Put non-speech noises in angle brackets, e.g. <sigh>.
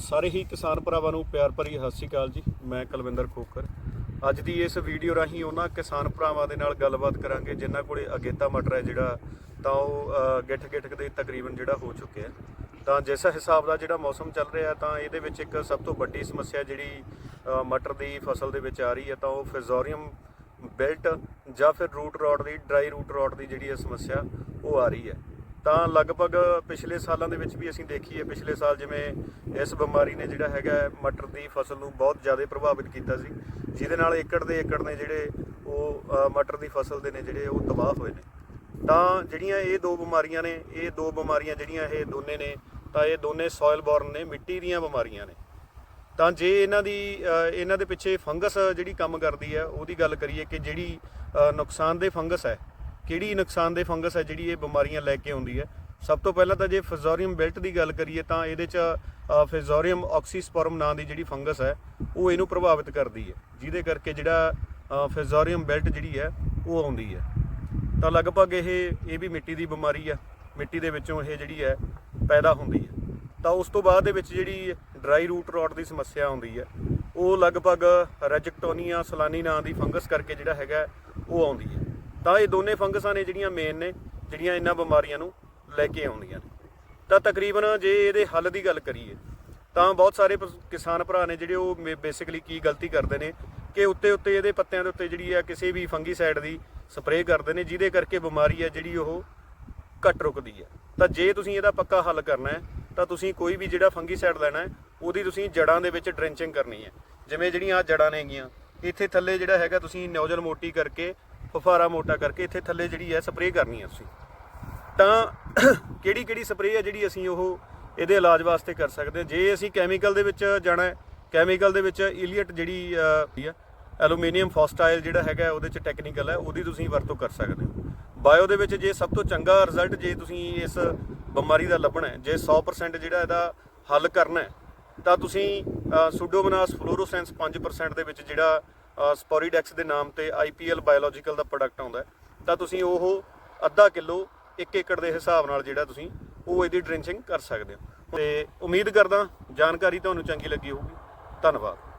ਸਾਰੇ ਹੀ ਕਿਸਾਨ ਭਰਾਵਾਂ ਨੂੰ ਪਿਆਰ ਭਰੀ ਸਤਿ ਸ਼੍ਰੀ ਅਕਾਲ ਜੀ, ਮੈਂ ਕੁਲਵਿੰਦਰ ਖੋਖਰ। ਅੱਜ ਦੀ ਇਸ ਵੀਡੀਓ ਰਾਹੀਂ ਉਹਨਾਂ ਕਿਸਾਨ ਭਰਾਵਾਂ ਦੇ ਨਾਲ ਗੱਲਬਾਤ ਕਰਾਂਗੇ, ਜਿਨ੍ਹਾਂ ਕੋਲੇ ਅਗੇਤਾ ਮਟਰ ਹੈ ਜਿਹੜਾ, ਤਾਂ ਉਹ ਗਿੱਠ ਗਿੱਠ ਦੇ ਤਕਰੀਬਨ ਜਿਹੜਾ ਹੋ ਚੁੱਕਿਆ ਤਾਂ ਜਿਸ ਹਿਸਾਬ ਦਾ ਜਿਹੜਾ ਮੌਸਮ ਚੱਲ ਰਿਹਾ ਤਾਂ ਇਹਦੇ ਵਿੱਚ ਇੱਕ ਸਭ ਤੋਂ ਵੱਡੀ ਸਮੱਸਿਆ ਜਿਹੜੀ ਮਟਰ ਦੀ ਫਸਲ ਦੇ ਵਿੱਚ ਆ ਰਹੀ ਹੈ, ਤਾਂ ਉਹ ਫਿਜ਼ੋਰੀਅਮ ਬੈਲਟ ਜਾਂ ਫਿਰ ਰੂਟ ਰੋਡ ਦੀ, ਡਰਾਈ ਰੂਟ ਰੋਡ ਦੀ ਜਿਹੜੀ ਇਹ ਸਮੱਸਿਆ, ਉਹ ਆ ਰਹੀ ਹੈ। ਤਾਂ ਲਗਭਗ ਪਿਛਲੇ ਸਾਲਾਂ ਦੇ ਵਿੱਚ ਵੀ ਅਸੀਂ ਦੇਖੀਏ ਪਿਛਲੇ ਸਾਲ ਜਿਵੇਂ ਇਸ ਬਿਮਾਰੀ ਨੇ ਜਿਹੜਾ ਹੈਗਾ ਮਟਰ ਦੀ ਫਸਲ ਨੂੰ ਬਹੁਤ ਜ਼ਿਆਦਾ ਪ੍ਰਭਾਵਿਤ ਕੀਤਾ ਸੀ ਜਿਹਦੇ ਨਾਲ ਏਕੜ ਦੇ ਏਕੜ ਨੇ ਜਿਹੜੇ ਉਹ ਮਟਰ ਦੀ ਫਸਲ ਦੇ ਨੇ ਜਿਹੜੇ ਉਹ ਤਬਾਹ ਹੋਏ ਨੇ। ਤਾਂ ਜਿਹੜੀਆਂ ਇਹ ਦੋ ਬਿਮਾਰੀਆਂ ਨੇ ਇਹ ਦੋ ਬਿਮਾਰੀਆਂ ਜਿਹੜੀਆਂ ਇਹ ਦੋਨੇ ਨੇ ਤਾਂ ਇਹ ਦੋਨੇ ਸੋਇਲ ਬੋਰਨ ਨੇ ਮਿੱਟੀ ਦੀਆਂ ਬਿਮਾਰੀਆਂ ਨੇ। ਤਾਂ ਜੇ ਇਹਨਾਂ ਦੀ ਇਹਨਾਂ ਦੇ ਪਿੱਛੇ ਫੰਗਸ ਜਿਹੜੀ ਕੰਮ ਕਰਦੀ ਹੈ ਉਹਦੀ ਗੱਲ ਕਰੀਏ ਕਿ ਜਿਹੜੀ ਅ, ਨੁਕਸਾਨਦੇਹ ਫੰਗਸ ਹੈ ਕਿਹੜੀ ਨੁਕਸਾਨਦੇਹ ਫੰਗਸ ਹੈ ਜਿਹੜੀ ਇਹ ਬਿਮਾਰੀਆਂ ਲੈ ਕੇ ਆਉਂਦੀ ਹੈ? ਸਭ ਤੋਂ ਪਹਿਲਾਂ ਤਾਂ ਜੇ ਫਿਜ਼ੋਰੀਅਮ ਬੈਲਟ ਦੀ ਗੱਲ ਕਰੀਏ ਤਾਂ ਇਹਦੇ ਚ ਫਿਜ਼ੋਰੀਅਮ ਆਕਸੀਸਪੋਰਮ ਨਾਂ ਦੀ ਜਿਹੜੀ ਫੰਗਸ ਹੈ, ਉਹ ਇਹਨੂੰ ਪ੍ਰਭਾਵਿਤ ਕਰਦੀ ਹੈ। ਜਿਹਦੇ ਕਰਕੇ ਜਿਹੜਾ ਫਿਜ਼ੋਰੀਅਮ ਬੈਲਟ ਜਿਹੜੀ ਹੈ, ਉਹ ਆਉਂਦੀ ਹੈ। ਤਾਂ ਲਗਭਗ ਇਹ ਇਹ ਵੀ ਮਿੱਟੀ ਦੀ ਬਿਮਾਰੀ ਆ ਮਿੱਟੀ ਦੇ ਵਿੱਚੋਂ ਇਹ ਜਿਹੜੀ ਹੈ, ਪੈਦਾ ਹੁੰਦੀ ਹੈ। ਤਾਂ ਉਸ ਤੋਂ ਬਾਅਦ ਦੇ ਵਿੱਚ ਜਿਹੜੀ ਡਰਾਈ ਰੂਟ ਰੋਟ ਦੀ ਸਮੱਸਿਆ ਆਉਂਦੀ ਹੈ, ਉਹ ਲਗਭਗ ਰੈਜੈਕਟੋਨੀਆ ਸਲਾਨੀ ਨਾਂ ਦੀ ਫੰਗਸ ਕਰਕੇ ਜਿਹੜਾ ਹੈਗਾ, ਉਹ ਆਉਂਦੀ ਹੈ। ਤਾਂ ਇਹ ਦੋਨੇ ਫੰਗਸਾਂ ਨੇ ਜਿਹੜੀਆਂ ਮੇਨ ਨੇ, ਜਿਹੜੀਆਂ ਇਹਨਾਂ ਬਿਮਾਰੀਆਂ ਨੂੰ ਲੈ ਕੇ ਆਉਂਦੀਆਂ ਨੇ। ਤਾਂ ਤਕਰੀਬਨ ਜੇ ਇਹਦੇ ਹੱਲ ਦੀ ਗੱਲ ਕਰੀਏ, ਤਾਂ ਬਹੁਤ ਸਾਰੇ ਪਸ- ਕਿਸਾਨ ਭਰਾ ਨੇ ਜਿਹੜੇ ਉਹ ਬੇਸਿਕਲੀ ਕੀ ਗਲਤੀ ਕਰਦੇ ਨੇ ਕਿ ਉੱਤੇ ਉੱਤੇ ਇਹਦੇ ਪੱਤਿਆਂ ਦੇ ਉੱਤੇ ਜਿਹੜੀ ਆ ਕਿਸੇ ਵੀ ਫੰਗੀਸਾਈਡ ਦੀ ਸਪਰੇਅ ਕਰਦੇ ਨੇ, ਜਿਹਦੇ ਕਰਕੇ ਬਿਮਾਰੀ ਆ ਜਿਹੜੀ ਉਹ ਘੱਟ ਰੁਕਦੀ ਹੈ ਤਾਂ ਜੇ ਤੁਸੀਂ ਇਹਦਾ ਪੱਕਾ ਹੱਲ ਕਰਨਾ ਹੈ, ਤਾਂ ਤੁਸੀਂ ਕੋਈ ਵੀ ਜਿਹੜਾ ਫੰਗੀਸਾਈਡ ਲੈਣਾ ਹੈ, ਉਹਦੀ ਤੁਸੀਂ ਜੜਾਂ ਦੇ ਵਿੱਚ ਡ੍ਰੈਂਚਿੰਗ ਕਰਨੀ ਹੈ। ਜਿਵੇਂ ਜਿਹੜੀਆਂ ਆ ਜੜਾਂ ਨੇਗੀਆਂ, ਇੱਥੇ ਥੱਲੇ ਜਿਹੜਾ ਹੈਗਾ ਤੁਸੀਂ ਨੋਜ਼ਲ ਮੋਟੀ ਕਰਕੇ ਫਫਾਰਾ ਮੋਟਾ ਕਰਕੇ ਇੱਥੇ ਥੱਲੇ ਜਿਹੜੀ ਹੈ ਸਪਰੇਅ ਕਰਨੀ ਹੈ ਤੁਸੀਂ। ਤਾਂ <coughs> ਕਿਹੜੀ ਕਿਹੜੀ ਸਪਰੇਅ ਹੈ ਜਿਹੜੀ ਅਸੀਂ ਉਹ ਇਹਦੇ ਇਲਾਜ ਵਾਸਤੇ ਕਰ ਸਕਦੇ ਹਾਂ? ਜੇ ਅਸੀਂ ਕੈਮੀਕਲ ਦੇ ਵਿੱਚ ਜਾਣਾ ਹੈ ਕੈਮੀਕਲ ਦੇ ਵਿੱਚ ਇਲੀਅਟ ਜਿਹੜੀ ਅਹ, ਹੈ ਐਲੂਮੀਨੀਅਮ ਫੋਸਟਾਈਲ ਜਿਹੜਾ ਹੈਗਾ ਉਹਦੇ ਚ ਟੈਕਨੀਕਲ ਹੈ ਉਹਦੀ ਤੁਸੀਂ ਵਰਤੋਂ ਕਰ ਸਕਦੇ ਹੋ। ਬਾਇਓ ਦੇ ਵਿੱਚ ਜੇ ਸਭ ਤੋਂ ਚੰਗਾ ਰਿਜ਼ਲਟ ਜੇ ਤੁਸੀਂ ਇਸ ਬਿਮਾਰੀ ਦਾ ਲੱਭਣਾ ਹੈ ਜੇ 100% ਜਿਹੜਾ ਇਹਦਾ ਹੱਲ ਕਰਨਾ ਹੈ ਤਾਂ ਤੁਸੀਂ ਸੂਡੋਮੋਨਾਸ ਫਲੋਰੋਸੈਂਸ 5% ਦੇ ਵਿੱਚ ਜਿਹੜਾ ਸਪੋਰੀਡੈਕਸ ਦੇ ਨਾਮ ਤੇ ਆਈਪੀਐਲ ਬਾਇਓਲੋਜੀਕਲ ਦਾ ਪ੍ਰੋਡਕਟ ਆਉਂਦਾ ਤਾਂ ਤੁਸੀਂ ਉਹ ਅੱਧਾ ਕਿਲੋ 1 ਏਕੜ ਦੇ ਹਿਸਾਬ ਨਾਲ ਜਿਹੜਾ ਤੁਸੀਂ ਉਹ ਇਹਦੀ ਡ੍ਰਿੰਚਿੰਗ ਕਰ ਸਕਦੇ ਹੋ। ਤੇ ਉਮੀਦ ਕਰਦਾ, ਜਾਣਕਾਰੀ ਤੁਹਾਨੂੰ ਚੰਗੀ ਲੱਗੀ ਹੋਊਗੀ। ਧੰਨਵਾਦ।